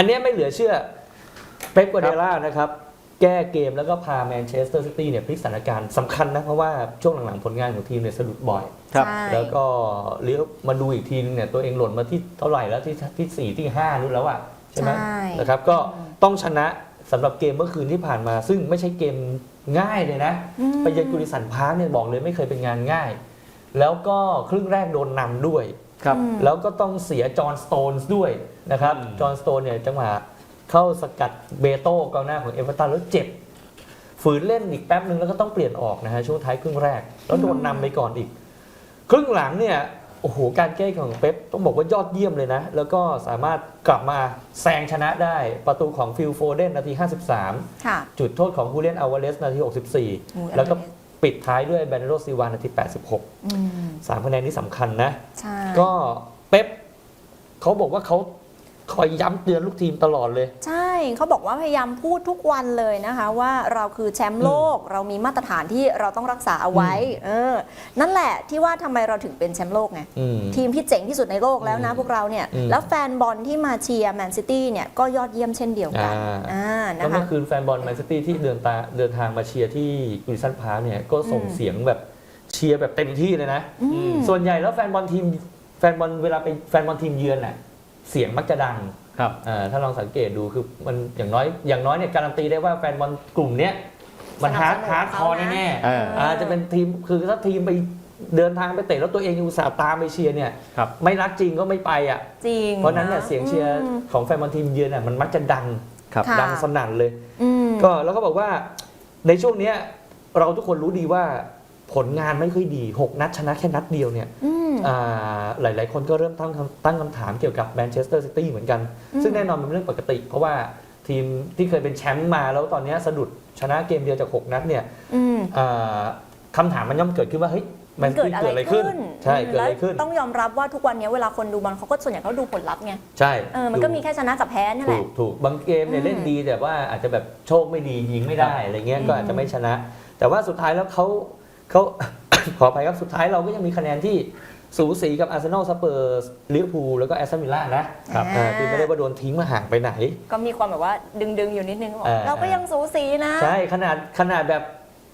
อันเนี้ยไม่เหลือเชื่อเป๊ปกัวเดล่านะครับ แก้เกมแล้วก็พาแมนเชสเตอร์ซิตี้เนี่ยพลิกสถานการณ์สำคัญนะ เพราะว่าช่วงหลังๆผลงานของทีมเนี่ยสะดุดบ่อย ครับ ใช่ แล้วก็เลี้ยวมาดูอีกทีนึงเนี่ยตัวเองหล่นมาที่เท่าไหร่แล้วที่ที่สี่ที่ห้านู่นแล้วอะใช่ไหมใช่ นะครับก็ต้องชนะสำหรับเกมเมื่อคืนที่ผ่านมา ซึ่งไม่ใช่เกมง่ายเลยนะ อืม ไปเยือนกุริสันพาร์คเนี่ยบอกเลยไม่เคยเป็นงานง่าย แล้วก็ครึ่งแรกโดนนำด้วย ครับอืมแล้วก็ต้องเสียจอห์นสโตนส์ด้วยนะครับอืมจอห์นสโตนเนี่ยจังหวะเข้าสกัดเบโต้กองหน้าของเอเวอร์ตันแล้วเจ็บ ฝืนเล่นอีกแป๊บนึงแล้วก็ต้องเปลี่ยนออกนะฮะช่วงท้ายครึ่งแรก แล้วโดนนำไปก่อนอีก ครึ่งหลังเนี่ยโอ้โหการแก้ของเป๊ปต้องบอกว่ายอดเยี่ยมเลยนะ แล้วก็สามารถกลับมาแซงชนะได้ประตูของฟิลโฟเดนนาที 53ค่ะจุดโทษของฮูเลียนอาวาเลสนาทีโอ้ย64 แล้วก็ ปิดท้ายด้วยแบนโรซิวานาที 86 อืม สามคะแนนนี้สำคัญนะ ใช่ ก็เป๊ปเขาบอกว่าเขา คอยย้ำเตือนลูกทีมตลอดเลย ใช่เขาบอกว่าพยายามพูดทุกวันเลยนะคะ ว่าเราคือแชมป์โลก เรามีมาตรฐานที่เราต้องรักษาเอาไว้เออนั่นแหละที่ว่าทำไมเราถึงเป็นแชมป์โลกไงอืมทีมที่เจ๋งที่สุดในโลกแล้วนะอืมพวกเราเนี่ยอืมแล้วแฟนบอลที่มาเชียร์แมนซิตี้เนี่ยก็ยอดเยี่ยมเช่นเดียวกันอ่าอ่าแล้วนะเมื่คะอคืนแฟนบอลแมนซิตี้ที่เดินตาเดินทางมาเชียร์ที่กุริสันพาร์คเนี่ยก็ส่งอืมเสียงแบบเชียร์แบบเต็มที่เลยนะอืมส่วนใหญ่แล้วแฟนบอลทีมแฟนบอลเวลาไปแฟนบอลทีมเยือนน่ะ เสียงมักจะดังครับอ่าถ้าลองสังเกตดูคือมันอย่างน้อยอย่างน้อยเนี่ยการันตีได้ว่าแฟนบอลกลุ่มเนี้ยมันสนัฮาบร์ดสนุนฮาร์ดคอร์เขานะแน่เออๆอ่าจะเป็นทีมคือถ้าทีมไปเดินทางไปเตะแล้วตัวเองอุตส่าห์ตามไปเชียร์เนี่ยครับไม่รักจริงก็ไม่ไปอะจริงเพราะฉะนั้นเนี่ยเสียงเชียร์อืมของแฟนบอลทีมเยือนน่ะมันมักจะดังครับค่ะดังสนั่นเลยอืมก็แล้วก็บอกว่าในช่วงเนี้ยเราทุกคนรู้ดีว่า ผลงานไม่ค่อยดี 6 นัดชนะแค่นัดเดียวเนี่ยอืม อ่าหลาย ๆ คนก็เริ่มตั้งคำตั้งคำถามเกี่ยวกับแมนเชสเตอร์ซิตี้เหมือนกัน อืม ซึ่งแน่นอนมันเป็นเรื่องปกติ เพราะว่าทีมที่เคยเป็นแชมป์มาแล้วตอนเนี้ยสะดุดชนะเกมเดียวจาก 6 นัดเนี่ยอืมอ่าคำถามมันย่อมเกิดขึ้นว่าเฮ้ยแมนซิเกิดตี้อะเกิดไรอะไรขึ้ขึ้นนใช่เกิดอะไรขึ้น แล้วต้องยอมรับว่าทุกวันนี้เวลาคนดูบอลเขาก็ส่วนใหญ่เขาดูผลลัพธ์ไงใช่เออมันก็มีแค่ชนะกับแพ้นี่แหถูละ กถูกบางเกมเนี่ยอืมเล่นดีแต่ว่าอาจจะแบบโชคไม่ดียิงไม่ได้อะไรเงี้ยก็อาจจะไม่ชนะ แต่ว่าสุดท้ายแล้วเขา เขาขออภัยครับสุดท้ายเราก็ยังมีคะแนนที่สูสีกับอาร์เซนอลสเปอร์ลิเวอร์พูลแล้วก็แอสตันวิลล่านะครับอ่าอ่าคือไม่ได้ว่าโดนทิ้งมาห่างไปไหน ก็มีความแบบว่าดึงๆอยู่นิดนึงบอกเออเราก็ยังสูสีนะ ใช่ขนาดขนาดแบบ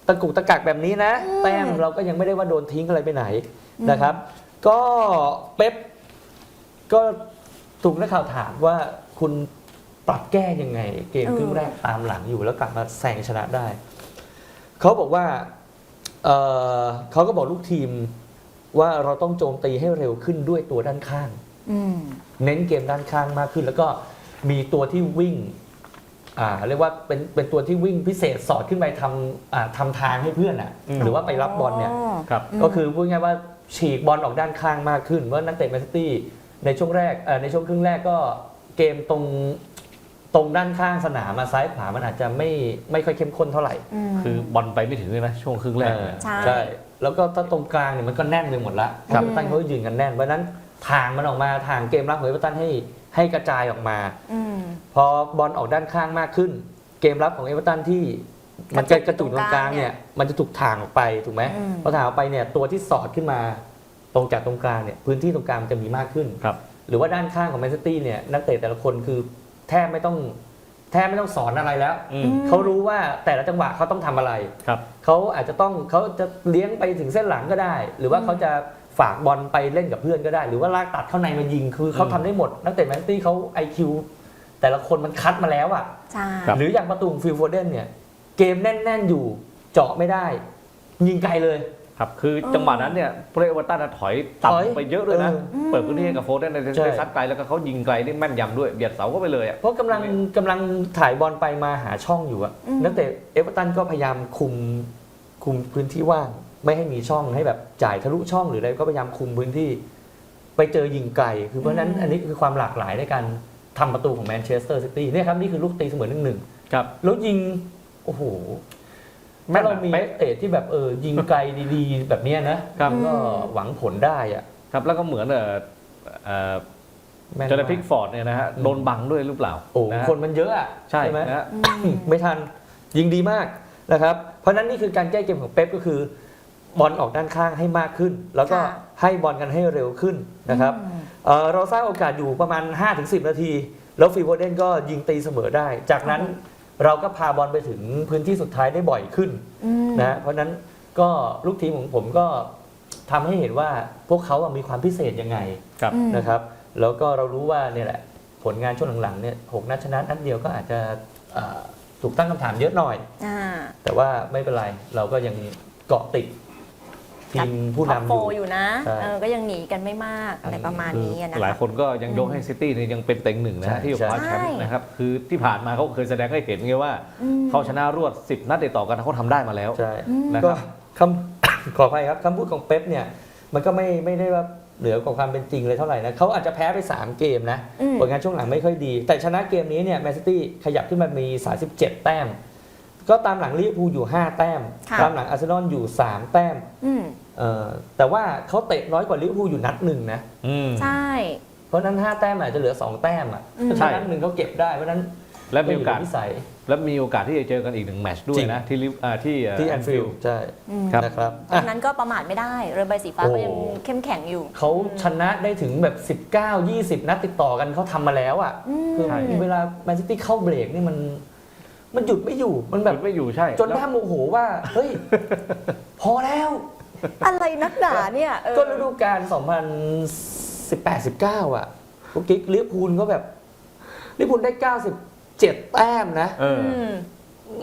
ตะกุกตะกักแบบนี้นะ อืม แต้มเราก็ยังไม่ได้ว่าโดนทิ้งอะไรไปไหนอืมนะครับ ก็เป๊ปก็ถูกนักข่าวถามว่าคุณปรับแก้ยังไง เกมครึ่งแรกตามหลังอยู่แล้วกลับมาแซงชนะได้ เขาบอกว่า เอ่อเขาก็บอกลูกทีมว่าเราต้องโจมตีให้เร็วขึ้นด้วยตัวด้านข้าง อืม เน้นเกมด้านข้างมากขึ้น แล้วก็มีตัวที่วิ่งอ่าเรียกว่าเป็นเป็นตัวที่วิ่งพิเศษสอดขึ้นไปทำอ่าทำทางให้เพื่อนอะอืม หรือว่าไปรับบอลเนี่ย ครับอืมก็คือพูดง่ายๆว่าฉีกบอลออกด้านข้างมากขึ้นว่านักเตะแมนซิตี้ในช่วงแรกเอ่อในช่วงครึ่งแรกก็เกมตรง ตรงด้านข้างสนามมาซ้ายขวามันอาจจะไม่ไม่ค่อยเข้มข้นเท่าไหร่ ม คือบอลไปไม่ถึงเลยนะช่วงครึ่งแรกเนี่ย ใช่ ใช่ แล้วก็ถ้าตรงกลางเนี่ยมันก็แน่นไปหมดละครับเอเวอร์ตันเขายืนกันแน่น เพราะฉะนั้นทางมันออกมาทางเกมรับของเอเวอร์ตันให้ให้กระจายออกมา อืม พอบอลออกด้านข้างมากขึ้น เกมรับของเอเวอร์ตันที่มันจะกระจุกตรงกลางเนี่ยมันจะถูกทางออกไปถูกไหมอืม พอทางออกไปเนี่ยตัวที่สอดขึ้นมาตรงจากตรงกลางเนี่ยพื้นที่ตรงกลางมันจะมีมากขึ้น ครับ หรือว่าด้านข้างของแมนซิตี้เนี่ยนักเตะแต่ละคนคือ แทบไม่ต้องแทบไม่ต้องสอนอะไรแล้วอืมอืม เขารู้ว่าแต่ละจังหวะเขาต้องทำอะไร ครับเขาอาจจะต้องเขาจะเลี้ยงไปถึงเส้นหลังก็ได้ หรือว่าเขาจะฝากบอลไปเล่นกับเพื่อนก็ได้ หรือว่าลากตัดเข้าในมายิงคือเขาอืมทำได้หมด นักเตะแมนซิตี้เขา IQ แต่ละคนมันคัดมาแล้วอะใช่ครับ หรืออย่างประตูฟิลโฟเดนเนี่ย เกมแน่น ๆ อยู่เจาะไม่ได้ ยิงไกลเลย ครับคือจังหวะนั้นเนี่ยเพลเอเวอร์ตันน่ะถอยถอยต่ำไปเยอะเลยนะเออเปิดพื้นที่ให้กับโฟเดนในใช่ในซัดไกลแล้วก็เขายิงไกลได้แม่นยำด้วยเบียดเสาก็ไปเลยอะเพราะกำลังกำลังถ่ายบอลไปมาหาช่องอยู่อะอืมนักเตะเอเวอร์ตันก็พยายามคุมคุมพื้นที่ว่างไม่ให้มีช่องให้แบบจ่ายทะลุช่องหรืออะไรก็พยายามคุมพื้นที่ ไปเจอยิงไกลคือเพราะฉะนั้นอันนี้คือความหลากหลายในการทำประตูของแมนเชสเตอร์ซิตี้เนี่ยครับนี่คือลูกตีเสมอหนึ่งหนึ่งครับแล้วยิงโอ้โหแม่ ถ้านเราอะมีเป๊ะนักเตะที่แบบเออยิงไกลดีๆ แบบเนี้ยนะครับ ก็หวังผลได้อะครับแล้วก็เหมือนเอ่อเอ่อแม่นจอร์แดนมากพิกฟอร์ดเนี่ยนะฮะโดนบังด้วยหรือเปล่าโอ้นะฮะคนมันเยอะอะใช่ไหม นะฮะอืมไม่ทันยิงดีมากนะครับ เพราะฉะนั้นนี่คือการแก้เกมของเป๊ปก็คือบอลออกด้านข้างให้มากขึ้น แล้วก็ค่ะ ให้บอลกันให้เร็วขึ้นนะครับอืม เอ่อเราสร้างโอกาสอยู่ประมาณ 5-10 นาที แล้วฟิลโฟเดนก็ยิงตีเสมอได้ จากนั้น เราก็พาบอลไปถึงพื้นที่สุดท้ายได้บ่อยขึ้นอืมนะเพราะฉะนั้นก็ลูกทีมของผมก็ทำให้เห็นว่าพวกเขาอะมีความพิเศษยังไงครับอืมนะครับ แล้วก็เรารู้ว่าเนี่ยแหละผลงานช่วงหลังๆเนี่ยหกนัดชนะนัดเดียวก็อาจจะอ่าถูกตั้งคำถามเยอะหน่อย อ่า แต่ว่าไม่เป็นไรเราก็ยังเกาะติด ทีมผู้ท็อปนำโฟอยู่ อยู่นะใช่ เออก็ยังหนีกันไม่มากอะไรประมาณนี้อะนะหลายคะ คนก็ยังยกให้ซิตี้เนี่ยยังเป็นเต็งหนึ่งนะใช่ฮะที่คว้าแชมใช่ ป์นะครับคือที่ผ่านมาเขาเคยแสดงให้เห็นไงว่า อืม เขาชนะรวด 10 นัดติดต่อกันเขาทำได้มาแล้ว ใช่อืม นะก็ครับ คำ ขออภัยครับคำพูดของเป๊ปเนี่ย มันก็ไม่ไม่ได้ว่าเหนือกว่าความเป็นจริงเลยเท่าไหร่นะเขาอาจจะแพ้ไป 3 เกมนะอืม ผลงานช่วงหลังไม่ค่อยดี แต่ชนะเกมนี้เนี่ยแมนซิตี้ขยับขึ้นมามี 37 แต้ม ก็ตามหลังลิเวอร์พูลอยู่ 5 แต้ม ค่ะ ตามหลังอาร์เซนอลอยู่ 3 แต้มอืมเอ่อแต่ว่าเขาเตะน้อยกว่าลิเวอร์พูลอยู่นัดหนึ่งนะ อืม ใช่ เพราะฉะนั้น 5 แต้มอาจจะเหลือ 2 แต้มอะอืมถ้านัดหนึ่งเขาเก็บได้เพราะฉะนั้นและมีโอกาสไยู่ในวิสัย และมีโอกาสที่จะเจอกันอีกหนึ่งแมตช์ด้วจยริงนะที่ลิฟอ่าที่เที่แอนฟิล Anfield ด์ใช่อืมครับ นะครับเพราะอะฉะนั้นก็ประมาทไม่ได้เรือใบสีฟ้าโอ้ก็ยังเข้มแข็งอยู่ เขาชนะได้ถึงแบบ 19 20 นัดติดต่อกันเขาทำมาแล้วอะอืม คือใช่ เวลาแมนซิตี้เข้าเบรกนี่มัน มันหยุดไม่อยู่มันหแบบยุดไม่อยู่ใช่จนแล้วน่าโมโหว่าเฮ้ย พอแล้ว อะไรนักหนาเนี่ยเออ ก็ฤดูกาล2018 19 อะพวกกิ๊กลิเวอร์พูลก็แบบลิเวอร์พูลได้ 97 แต้มนะ เอออืม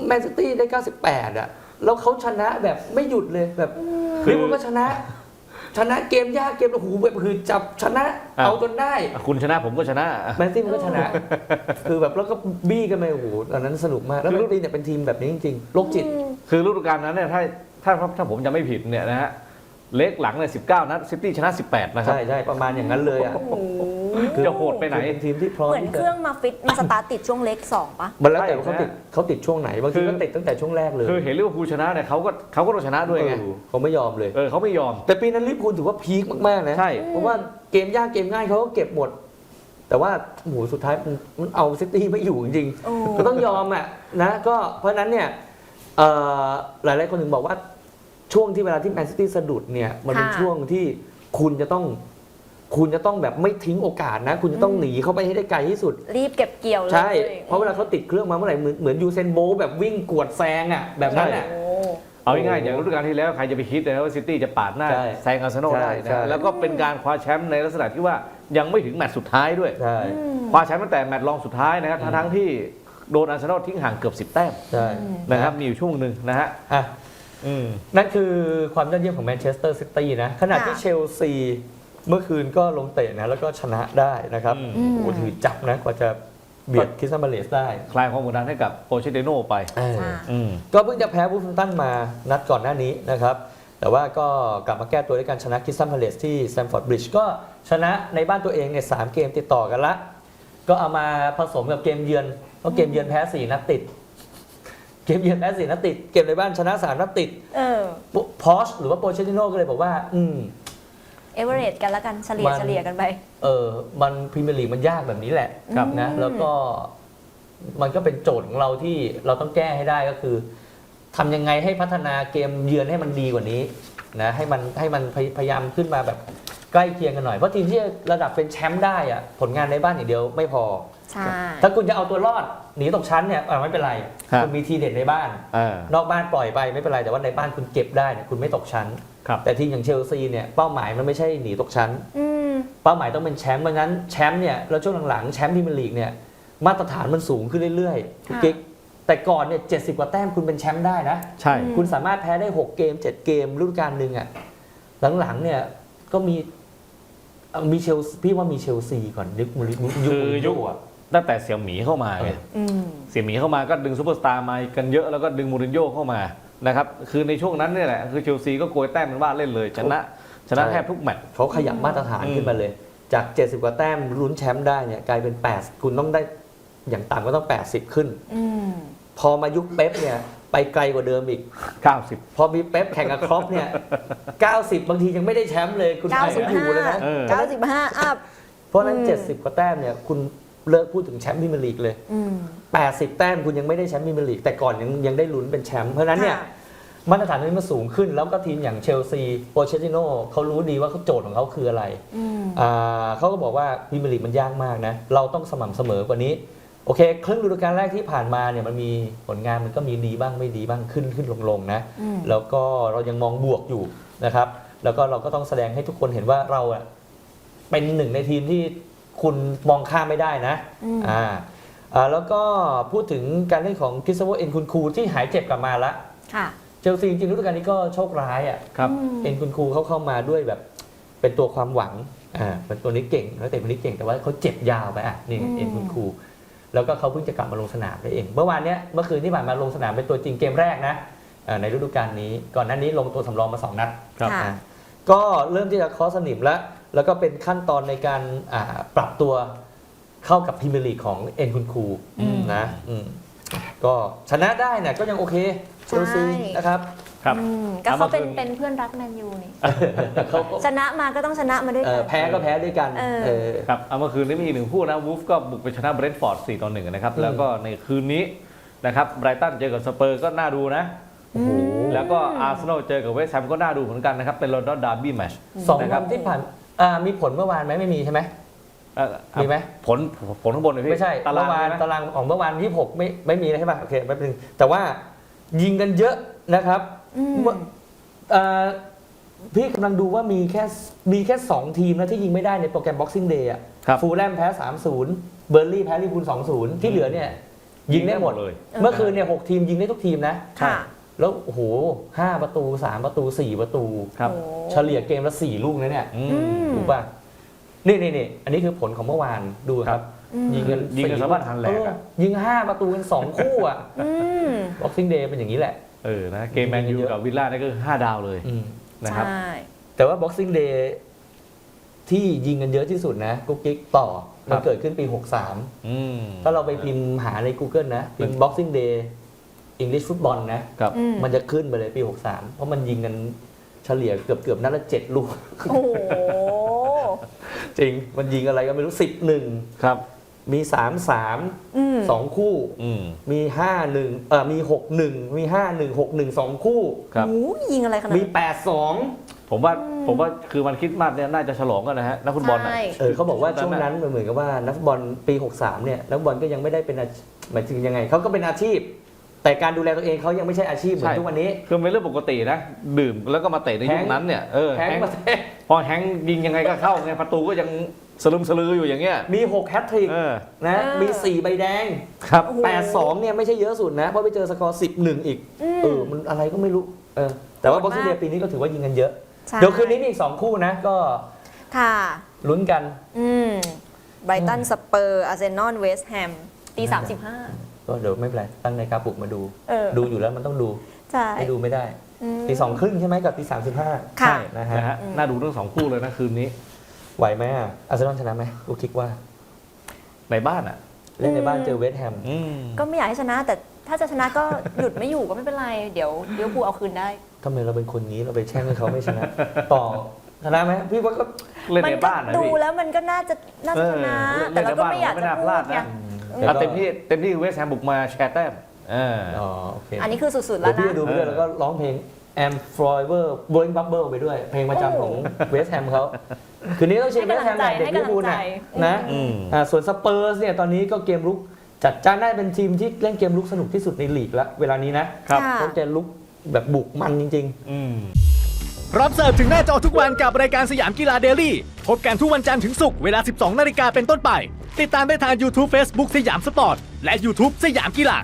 แมนซิตี้ได้ 98 อะ แล้วเขาชนะแบบไม่หยุดเลยแบบคือ ลิเวอร์พูลก็ชนะ ชนะเกมยากเกมโอ้โหแบบคือจับชนะอะ เอาจนได้คุณชนะผมก็ชนะ แมนซิตี้มันก็ชนะ คือแบบแล้วก็บี้กันไปโอ้โหตอนนั้นสนุกมาก แล้วแมนซิตี้เนี่ยเป็นทีมแบบนี้จริงๆโรคจิตคือฤดูกาลนั้นเนี่ยถ้าถ้าถ้าผมจะไม่ผิดเนี่ยนะฮะเล็กหลังเนี่ย19นัดซิตี้ชนะ 18 นะครับ ใช่ใช่ประมาณอย่างนั้นเลยอะโอ้โห จะโหดไปไหนคือเป็นทีมที่พร้อมเหมือนที่เคจะรื่องมาฟิตมาสตาร์ทติดช่วงเล็กสองปะ มันแล้วแต่ว่าใช่เขาติดเขาติดช่วงไหนบางคืทีอ ก็ติดตั้งแต่ช่วงแรกเลยคือเห็นลิเวอร์พูลชนะเนี่ยเขาก็เขาก็ต้องชนะด้วยไงเออเขาไม่ยอมเลย เออเขาไม่ยอม แต่ปีนั้นลิเวอร์พูลถือว่าพีคมากๆนะใช่ เพราะว่าเกมยากเกมง่ายเขาก็เก็บหมด แต่ว่าโอ้โหสุดท้ายมันมันเอาซิตี้ไม่อยู่จริงโอ้ ๆก็ต้องยอมอะนะก็เพราะฉะนั้นเนี่ยเอ่อหลายๆคนถึงบอกว่าช่วงที่เวลาที่แมนซิตี้สะดุดเนี่ยมันเป็นช่วงที่คุณจะต้อง คุณจะต้องแบบไม่ทิ้งโอกาสนะ คุณจะต้องหนีเข้าไปให้ได้ไกลที่สุด รีบเก็บเกี่ยวเลยใช่ เพราะเวลาเขาติดเครื่องมาเมื่อไหร่เหมือนเหมือนยูเซนโบลต์แบบวิ่งกวดแซงอะแบบนั้นอะโอ้เอาง่ายๆอย่างฤดูกาลที่แล้ว ใครจะไปคิดเลยนะว่าซิตี้จะปาดหน้า ใช่แซงอาร์เซนอลใช่ได้ใช่ นะแล้วก็เป็นการคว้าแชมป์ในลักษณะที่ว่ายังไม่ถึงแมตช์สุดท้ายด้วย ใช่อืมคว้าแชมป์ตั้งแต่แมตช์รองสุดท้ายนะครับอืมทั้งๆที่โดนอาร์เซนอลทิ้งห่างเกือบ 10 แต้มใช่นะครับมีอยู่ช่วงหนึ่งนะฮะอะ อืม นั่นคือความยอดเยี่ยมของแมนเชสเตอร์ซิตี้นะ ขณะที่ค่ะ เชลซี เมื่อคืนก็ลงเตะนะแล้วก็ชนะได้นะครับอืม โอ้โหถือจับนะกว่าจะเบียดคริสตันบาเลสได้คลายความกดดันให้กับโปเชเตโนไปค่ะ อืม ก็เพิ่งจะแพ้บูฟตันมานัดก่อนหน้านี้นะครับ แต่ว่าก็กลับมาแก้ตัวด้วยการชนะคริสตันพาเลสที่แซมฟอร์ดบริดจ์ก็ชนะในบ้านตัวเองเนี่ยสามเกมติดต่อกันละ ก็เอามาผสมกับเกมเยือนเพราะเกมเยือนแพ้สี่นัดติด เกมเยือนแพ้สี่นัดติด เกมในบ้านชนะสามนัดติดเออ พอชหรือว่าโปเชติโนก็เลยบอกว่า อืม เอเวอเรสกันแล้วกันเฉลี่ยมัน เฉลี่ยกันไป เออมันพรีเมียร์ลีกมันยากแบบนี้แหละครับนะ อืม แล้วก็มันก็เป็นโจทย์ของเราที่เราต้องแก้ให้ได้ก็คือทำยังไงให้พัฒนาเกมเยือนให้มันดีกว่านี้นะให้มันให้มันพยพยายามขึ้นมาแบบ ใกล้เคียงกันหน่อย เพราะทีมที่ระดับเป็นแชมป์ได้อะผลงานในบ้านอย่างเดียวไม่พอ ใช่ ถ้าคุณจะเอาตัวรอดหนีตกชั้นเนี่ยอะไม่เป็นไรครับ คุณมีทีเด็ดในบ้านอ่านอกบ้านปล่อยไปไม่เป็นไรแต่ว่าในบ้านคุณเก็บได้เนี่ยคุณไม่ตกชั้น ครับ แต่ทีมอย่างเชลซีเนี่ยเป้าหมายมันไม่ใช่หนีตกชั้น อืม เป้าหมายต้องเป็นแชมป์เพราะงั้นแชมป์เนี่ยแล้วช่วงหลังๆแชมป์พรีเมียร์ลีกเนี่ยมาตรฐานมันสูงขึ้นเรื่อยๆคุณค่ะ กิ๊กแต่ก่อนเนี่ยเจ็กว่าแต้มคุณเป็นแชมป์ได้นะ ใช่ อืม คุณสามารถแพ้ได้ 6 เกม 7 เกมฤดูกาลหนึ่งอะหลังๆเนี่ยก็มีเอ่อ มีเชลซีพี่ว่ามีเชลซีก่อนยุคมูริยุคคือมูริยุโญ่คอะตั้งแต่เสี่ยหมีเข้ามาไงเอออืมเสี่ยหมีเข้ามาก็ดึงซูเปอร์สตาร์มากันเยอะแล้วก็ดึงมูรินโญ่เข้ามานะครับคือในช่วงนั้นเนี่ยแหละคือเชลซีก็โกยแต้มเป็นว่าเล่นเลยชนะชนะใช่แทบทุกแมตช์เขาขยับมาตรฐานอืมขึ้นมาเลย จาก 70 กว่าแต้มลุ้นแชมป์ได้เนี่ยกลายเป็น 8 คุณต้องได้อย่างต่ำก็ต้อง 80 ขึ้น อืม พอมายุคเป๊ปเนี่ย ไปไกลกว่าเดิมอีก 90 พอมีเป๊ปแข่งกับครอปเนี่ย 90 บางทียังไม่ได้แชมป์เลยคุณไปไม่อยู่เลยนะเออ 95 อัพ เพราะฉะนั้น อืม 70 กว่าแต้มเนี่ยคุณเลิกพูดถึงแชมป์พรีเมียร์ลีกเลย อืม 80 แต้มคุณยังไม่ได้แชมป์พรีเมียร์ลีกแต่ก่อนยังยังได้ลุ้นเป็นแชมป์เพราะฉะนั้นเนี่ย ค่ะมาตรฐานนี้มันสูงขึ้น แล้วก็ทีมอย่างเชลซีโปเชติโนเขารู้ดีว่าเขาโจทย์ของเขาคืออะไรอืม อ่าเขาก็บอกว่าพรีเมียร์ลีกมันยากมากนะ เราต้องสม่ำเสมอกว่านี้ โอเคครึ่งฤดูกาลแรกที่ผ่านมาเนี่ยมันมีผลงานมันก็มีดีบ้างไม่ดีบ้างขึ้นขึ้นลงลงนะอืมแล้วก็เรายังมองบวกอยู่นะครับ แล้วก็เราก็ต้องแสดงให้ทุกคนเห็นว่าเราอะเป็นหนึ่งในทีมที่คุณมองข้ามไม่ได้นะอืมอ่าอ่าแล้วก็พูดถึงการเล่นของคริสโตเฟอร์เอ็นคุณคูที่หายเจ็บกลับมาละค่ะเชลซีจริงๆฤดูกาลนี้ก็โชคร้ายอะครับอืมเอ็นคุณครูเขาเข้ามาด้วยแบบเป็นตัวความหวังอ่าเป็นตัวนี้เก่งแล้วแต่คนนี้เก่งแต่ว่าเขาเจ็บยาวไปอะนี่อืมเอ็นคุณครู แล้วก็เขาเพิ่งจะกลับมาลงสนามได้เอง เมื่อวานเนี้ยเมื่อคืนที่ผ่านมาลงสนามเป็นตัวจริงเกมแรกนะอ่าในฤดูกาลนี้ ก่อนหน้านี้ลงตัวสำรองมาสองนัดครับค่ะอ่าก็เริ่มที่จะเคอสนิมแล้ว แล้วก็เป็นขั้นตอนในการอ่าปรับตัวเข้ากับพรีเมียร์ลีกของเอ็นคุณครูอืมนะอืมก็ชนะได้เนี่ยก็ยังโอเคเชลซีใช่นะครับ ครับอืมก็เอาเขามาเป็นคืนเป็นเพื่อนรักแมนยูนี่เขาก็ชนะมาก็ต้องชนะมาด้วยเอกัอน แพ้ก็แพ้ด้วยกันเออ เออ ครับเอาเมื่อคืนนี้มีอีกหนึ่งคู่นะวูฟก็บุกไปชนะเบรนท์ฟอร์ด 4 ต่อ 1 นะครับอืมแล้วก็ในคืนนี้นะครับไบรตันเจอกับสเปอร์ก็น่าดูนะ โอ้โห แล้วก็อาร์เซนอลเจอกับเวสต์แฮมก็น่าดูเหมือนกันนะครับ เป็นลอนดอนดาร์บี้แมชสองนะครัวับ นที่ผ่านอ่ามีผลเมื่อวานไหมไม่มีใช่ไหมมีไหม ผลผลข้างบนเลยพี่ไม่ใช่ตารางเมื่อวานใช่ไหม ตารางของเมื่อวานที่หกไม่ไม่มีนะใช่ป่ะโอเคไม่เป็นแต่ว่ายิงกันเยอะนะครับ อืมเมื่ออ่าพี่กำลังดูว่ามีแค่มีแค่ 2 ทีมนะที่ยิงไม่ได้ในโปรแกรม Boxing Day อะครับ ฟูลแลมแพ้ 3-0 เบอร์ลี่แพ้ลิเวอร์พูล2-0 ที่เหลือเนี่ย ยิงได้หมด เลย เมื่อคืนเนี่ยหกทีมยิงได้ทุกทีมนะ ค่ะ แล้วโอ้โหห้าประตูสามประตูสี่ประตู ครับ โอ้เฉลี่ยเกมละสี่ลูกนะเนี่ยอือืมม ถูกป่ะนี่นี่นี่อันนี้คือผลของเมื่อวานดูครับ อืม ยิงกันยิงกันสี่สามารถทันแหลกอะ เออยิงห้าประตูกันสองคู่อะอืม Boxing Day เป็นอย่างนี้แหละ เออนะเกมแมนยูกับวิลล่านี่ก็คือ5ดาวเลยอืมนะครับ ใช่แต่ว่า Boxing Day ที่ยิงกันเยอะที่สุดนะกุ๊กกิ๊กต่อครัมันบเกิดขึ้นปี63อืมถ้าเราไปพิมพ์หาใน Google นะ พิมพ์ Boxing Day English Football นะ ครับ อืมมันจะขึ้นไปเลยปี 63 เพราะมันยิงกันเฉลี่ยเกือบเกือบนัดละเจ็ดลูก โอ้โห จริง มันยิงอะไรก็ไม่รู้สิบหนึ่งครับ มีสามสามอืม สองคู่ อืมมีห้าหนึ่งเอ่อมีหกหนึ่งมีห้าหนึ่งหกหนึ่งสองคู่ ครับ โอ้ยยิงอะไรขนาดมีนั้น แปดสองผมว่าอืมผมว่าคือมันคริดมาสเนี่ยน่าจะฉลองกันนะฮะนักฟุตบอลน่ะ ใช่ เออเขาบอกว่าตอนนั้นช่วงนั้นมันเหมือนกับว่านักฟุตบอลปี63เนี่ยนักฟุตบอลก็ยังไม่ได้เป็นอาชีพหมายถึงยังไงเขาก็เป็นอาชีพ แต่การดูแลตัวเองเขายังไม่ใช่อาชีพเหมือนทุกวันนี้ คือเป็นเรื่องปกตินะ ดื่มแล้วก็มาเตะในยุคนั้นเนี่ยเออแฮงแฮงค์มาเทศพอแฮงค์ยิงยังไงก็เข้าไงประตูก็ยัง สลึมสลืออยู่อย่างเงี้ย มี 6 แฮตทริกเออ นะเออมี 4 ใบแดง ครับโอ้โห8-2 เนี่ยไม่ใช่เยอะสุดนะ เพราะไปเจอสกอร์ 10-1 อีก อืม เออ มันอะไรก็ไม่รู้ เออ แต่ว่าโหบ็ดอกมากซิเดียปีนี้ก็ถือว่ายิงกันเยอะ ใช่เดี๋ยวคืนนี้มีอีก 2 คู่นะ ก็ค่ะ ลุ้นกัน อืมไบรตันสเปอร์อาร์เซนอลเวสต์แฮมตีสามสิบห้า ก็เดี๋ยวไม่เป็นไร ตั้งในาฬิกาปลุกมาดู เออ ดูอยู่แล้วมันต้องดู ใช่ ไม่ดูไม่ได้ อืม ตีสองครึ่งใช่ไหมกับตีสามสิบห้าค่ะ นะฮะ นะฮะอืมน่าดูทั้งสองคู่เลยนะคืนนี้ ไหวไหมอะอาร์เซนอลชนะไหมกูคิดว่า ในบ้านอะ เล่นในบ้านเจอเวสต์แฮมอืมก็ไม่อยากให้ชนะ แต่ถ้าจะชนะก็ หยุดไม่อยู่ก็ไม่เป็นไร เดี๋ยวเดี๋ยวพูลเอาคืนได้ ทำไมเราเป็นคนนี้เราไปแช่งให้เขาไม่ชนะ ต่อชนะไหมพี่ว่าก็ เล่นมัในก็บ้านนะดูพี่ แล้วมันก็น่าจะน่าจะชนะ เออแต่เราก็เล่นในบ้านไม่อยากไม่จะน่าพูพลาดดไงนะเออเอาเต็มที่เต็มที่เวสต์แฮมบุกมาแชร์แต้มเอออ๋อโอเคอันนี้คือสุดๆเดี๋แล้ยววพี่นะ จะดูไปด้วยแล้วก็ร้องเพลง Am Forever Blowing Bubble ไปด้วย เพลงประจำของเวสต์แฮมเขาคืนนี้ต้องเชียร์เวสต์แฮมหน่อยเด็กลิเวอร์พูลน่ะนะอืมอ่าส่วนสเปอร์สเนี่ยตอนนี้ก็เกมลุกจัดจ้านได้เป็นทีมที่เล่นเกมลุกสนุกที่สุดในลีกแล้วเวลานี้นะครับค่ะเขาจะลุกแบบบุกมันจริงๆอืมรับเสิร์ฟถึงหน้าจอทุกวันกับรายการสยามกีฬาเดลี่ พบกันทุกวันจันทร์ถึงศุกร์เวลา 12 นาฬิกาเป็นต้นไป ติดตามได้ทาง YouTube Facebook สยามสปอร์ต และ YouTube สยามกีฬา